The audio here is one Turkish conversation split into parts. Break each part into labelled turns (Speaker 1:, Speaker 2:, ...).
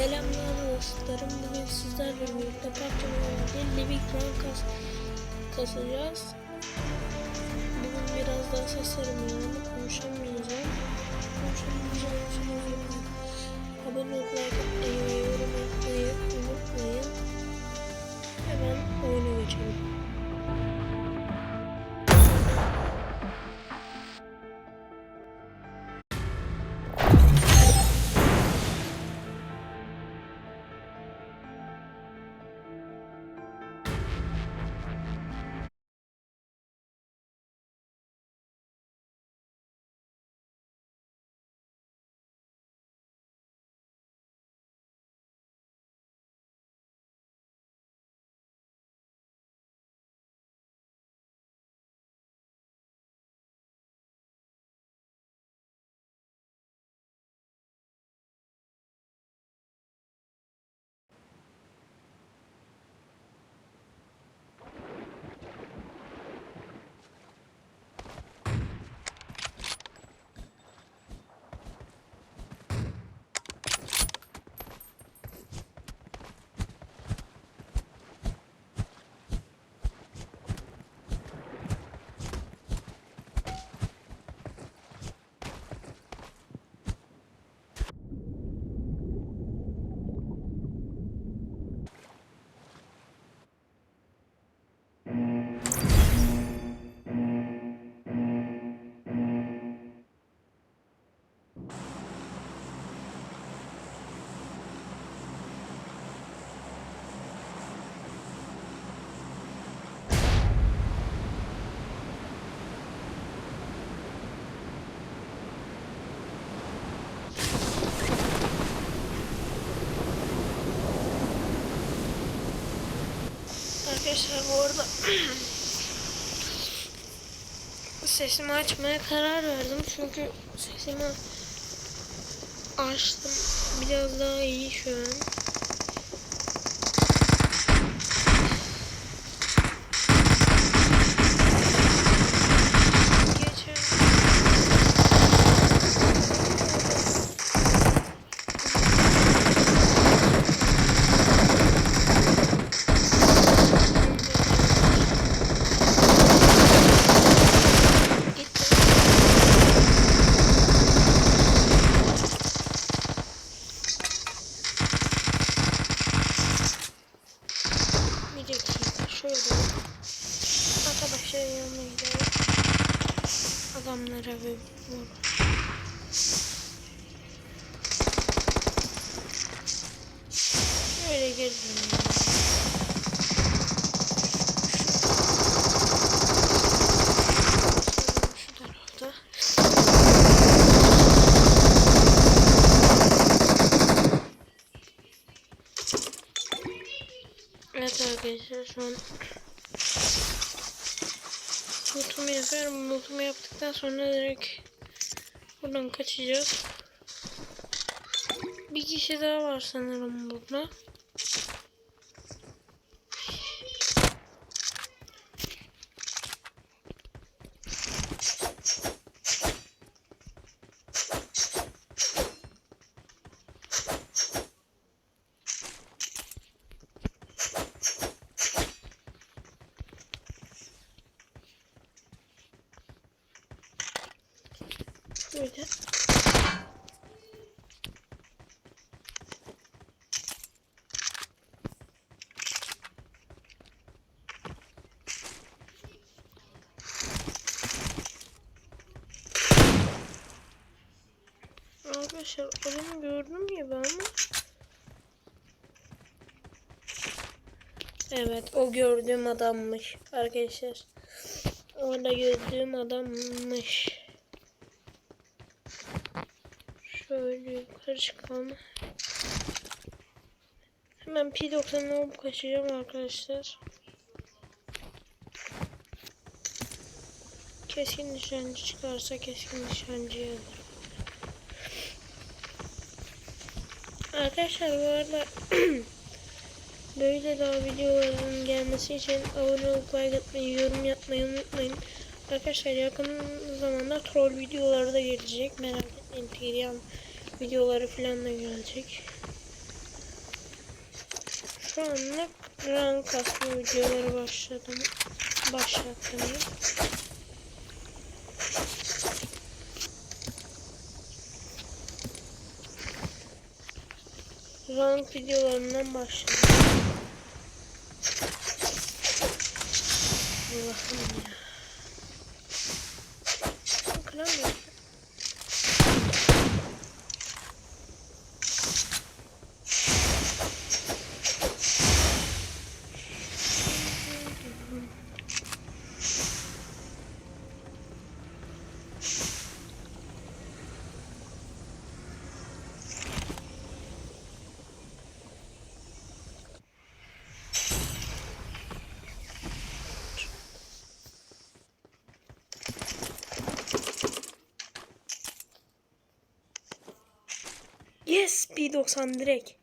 Speaker 1: Selamlar dostlarım. Bugün sizlerle birlikte PUBG Living Ground kas kasacağız. Bugün biraz daha seslerim yani konuşamayacağım. Konuşamayacağım için dilerim. Abone atmayı ve yorum yapmayı unutmayın. Hemen oyuna geçelim. Arkadaşlar bu arada sesimi açmaya karar verdim çünkü sesimi açtım biraz daha iyi şu an. Şu an Lootumu yapıyorum. Lootumu yaptıktan sonra direkt buradan kaçacağız. Bir kişi daha var sanırım burada. Böyle. Arkadaşlar adamı gördüm gibi ama Evet o gördüğüm adammış arkadaşlar. Orada gördüğüm adammış. Şöyle yukarı çıkalım. Hemen P90'ı alıp kaçacağım arkadaşlar. Keskin nişancı çıkarsa keskin nişancıyı alırım. Arkadaşlar bu arada böyle daha videoların gelmesi için abone olup like atmayı, yorum yapmayı unutmayın. Arkadaşlar yakın zamanda troll videoları da gelecek. Merak etmeyin. Periyan videoları falan da gelecek. Şu anlık rank kasma videoları başladım. Başlattım. Rank videolarından başladım. Allah'ım ya. Kıramıyorum. Yes P90 direkt.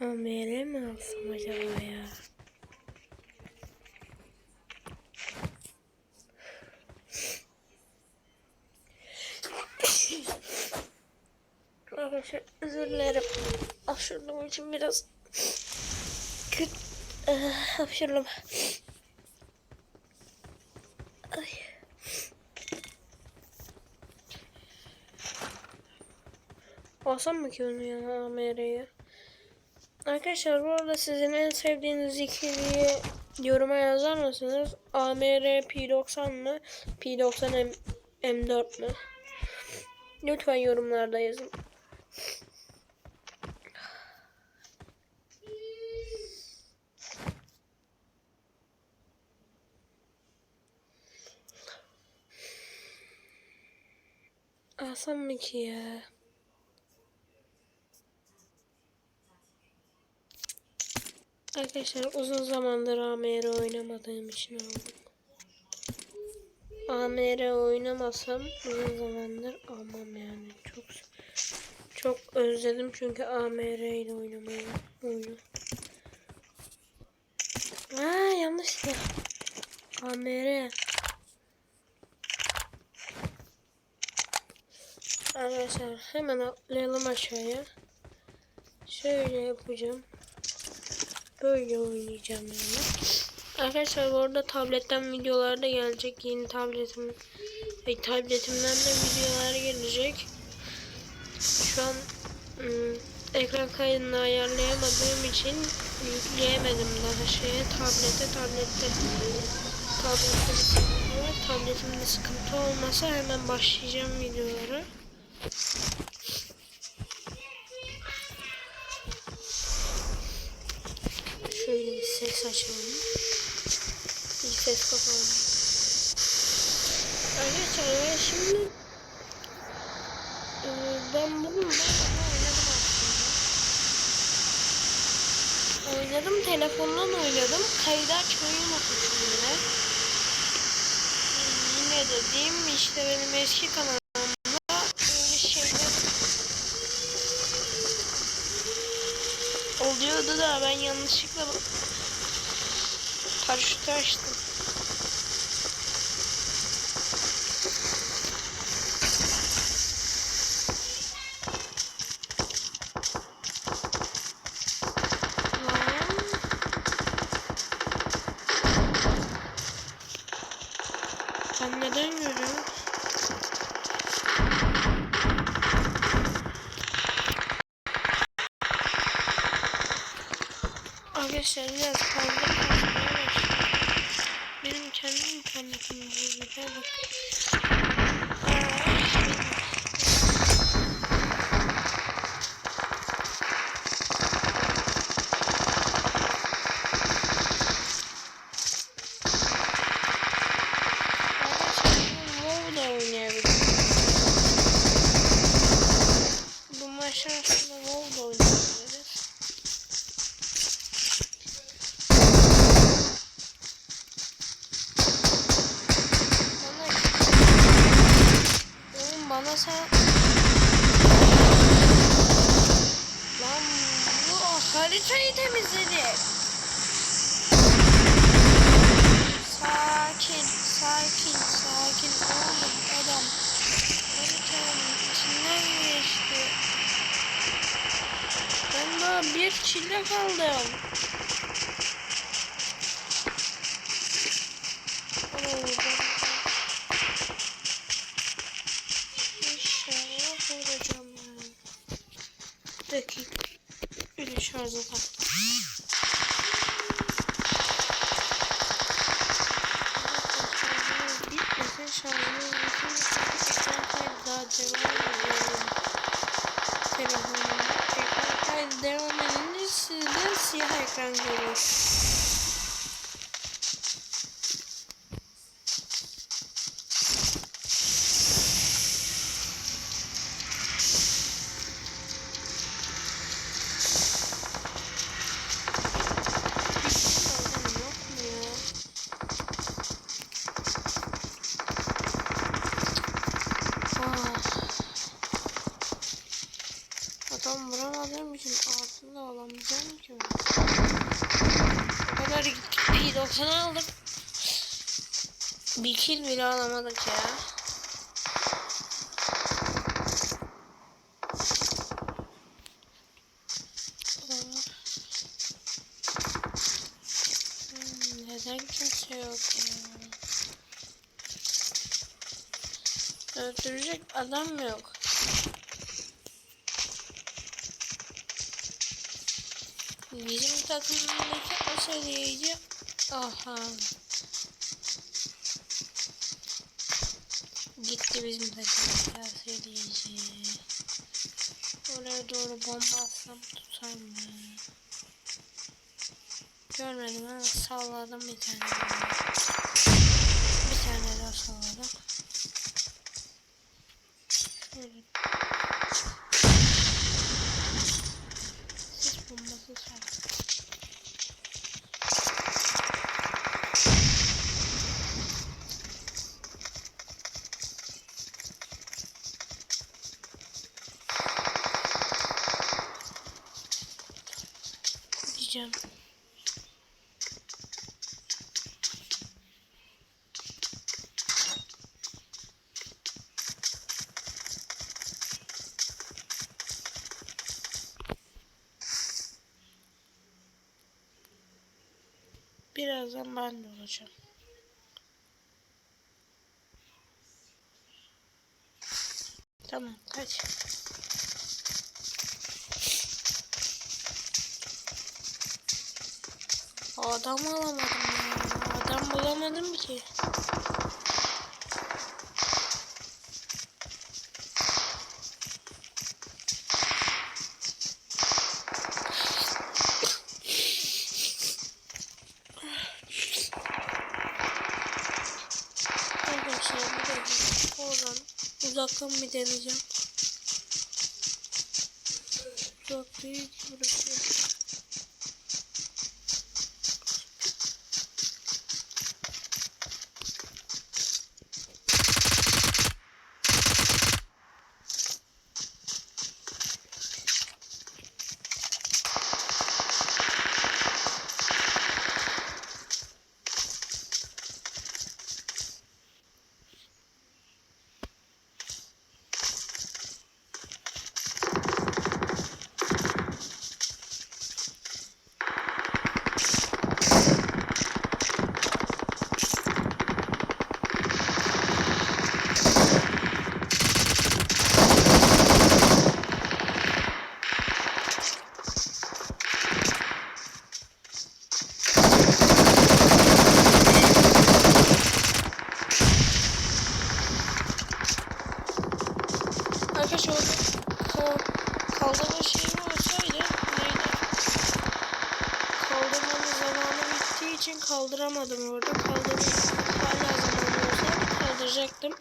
Speaker 1: AMR mi alsam acaba ya? Arkadaşlar özür dilerim. Hapşırdığım için biraz kötü uh, hapşırdım. Alsam mı ki onu ya AMR'yi? Arkadaşlar bu arada sizin en sevdiğiniz ikiliyi yoruma yazar mısınız? AMR P90 mı? P90 M M4 mü? Lütfen yorumlarda yazın. Alsam mı ki ya? Arkadaşlar uzun zamandır AMR oynamadığım için aldım. AMR oynamasam uzun zamandır almam yani. Çok çok özledim çünkü AMR ile oynamayı oyunu. Aa yanlış ya. AMR. Arkadaşlar hemen atlayalım aşağıya. Şöyle yapacağım. Böyle oynayacağım yani. Arkadaşlar bu arada tabletten videolar da gelecek. Yeni tabletim ve tabletimden de videolar gelecek. Şu an ım, ekran kaydını ayarlayamadığım için yükleyemedim daha şeye tablete tablette tablette bir. Tabletimde sıkıntı olmasa hemen başlayacağım videolara. Ses açalım. Bir ses kapalım. Arkadaşlar şimdi e, ben bugün oynadım. Oynadım telefondan oynadım. Kaydı açmayı unutmuşum yine. Yine dediğim işte benim eski şeyler oluyordu da ben yanlışlıkla paraşütü açtım. Ben neden görüyorum? Arkadaşlar biraz başladı. Benim kendi internetim bozuldu. Bak. burayı temizledik. Sakin, sakin, sakin oğlum adam. Haritanın içinden geçti. Ben daha bir çile kaldım. dakika. Öyle şarj atar. Bir kill bile alamadık ya. Neden kimse yok ya? Öldürecek adam yok. Bizim takımındaki aşağılayıcı aha gitti bizim takımdaki aşağılayıcı. Oraya doğru bomba atsam tutar mı? Görmedim ama salladım bir tane. Bir tane daha salladım. Diyeceğim. Birazdan ben de olacağım. Tamam kaç. Adam alamadım ya. Adam bulamadım ki. Uzaktan bir deneyeceğim. Değil ki burası. Arkadaşlar orada kal kaldırma şeyi olsaydı neydi? Kaldırmanın zamanı bittiği için kaldıramadım orada. Kaldırma hala zamanı olsaydı kaldıracaktım.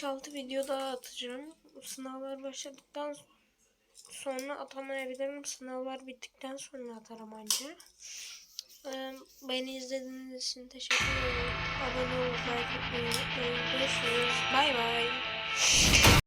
Speaker 1: 5-6 video daha atacağım. Sınavlar başladıktan sonra atamayabilirim. Sınavlar bittikten sonra atarım anca. Ee, Beni izlediğiniz için teşekkür ederim. Abone olup like atmayı unutmayın. Görüşürüz. Bay bay.